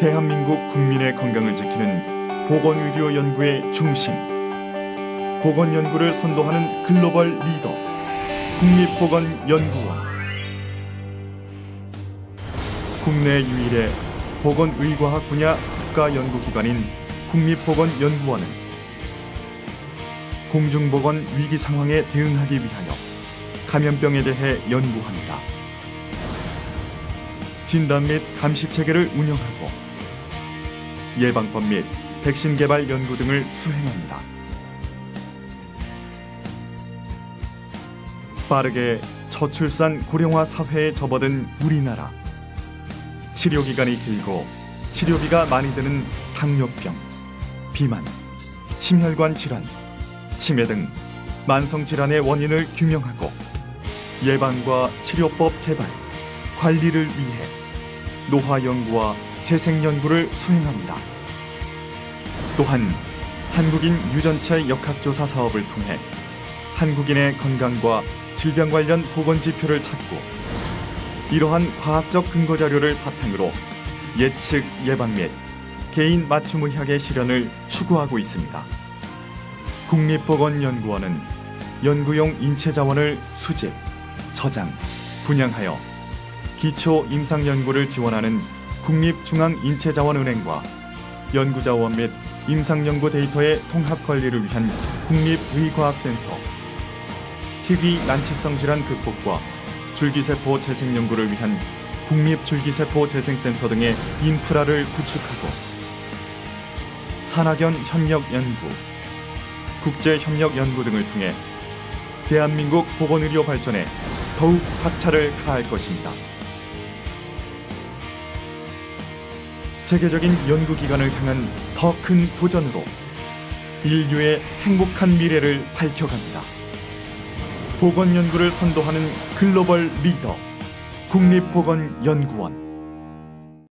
대한민국 국민의 건강을 지키는 보건의료 연구의 중심. 보건 연구를 선도하는 글로벌 리더. 국립보건연구원. 국내 유일의 보건의과학 분야 국가연구기관인 국립보건연구원은 공중보건 위기 상황에 대응하기 위하여 감염병에 대해 연구합니다. 진단 및 감시 체계를 운영하고 예방법 및 백신 개발 연구 등을 수행합니다. 빠르게 저출산 고령화 사회에 접어든 우리나라. 치료 기간이 길고 치료비가 많이 드는 당뇨병, 비만, 심혈관 질환, 치매 등 만성 질환의 원인을 규명하고 예방과 치료법 개발, 관리를 위해 노화 연구와 재생 연구를 수행합니다. 또한 한국인 유전체 역학조사 사업을 통해 한국인의 건강과 질병 관련 보건 지표를 찾고 이러한 과학적 근거 자료를 바탕으로 예측 예방 및 개인 맞춤 의학의 실현을 추구하고 있습니다. 국립보건연구원은 연구용 인체 자원을 수집, 저장, 분양하여 기초 임상 연구를 지원하는 국립중앙인체자원은행과 연구자원 및 임상 연구 데이터의 통합 관리를 위한 국립의과학센터, 희귀 난치성 질환 극복과 줄기세포 재생 연구를 위한 국립줄기세포 재생센터 등의 인프라를 구축하고 산학연 협력 연구, 국제 협력 연구 등을 통해 대한민국 보건의료 발전에 더욱 박차를 가할 것입니다. 세계적인 연구기관을 향한 더 큰 도전으로 인류의 행복한 미래를 밝혀갑니다. 보건 연구를 선도하는 글로벌 리더 국립보건연구원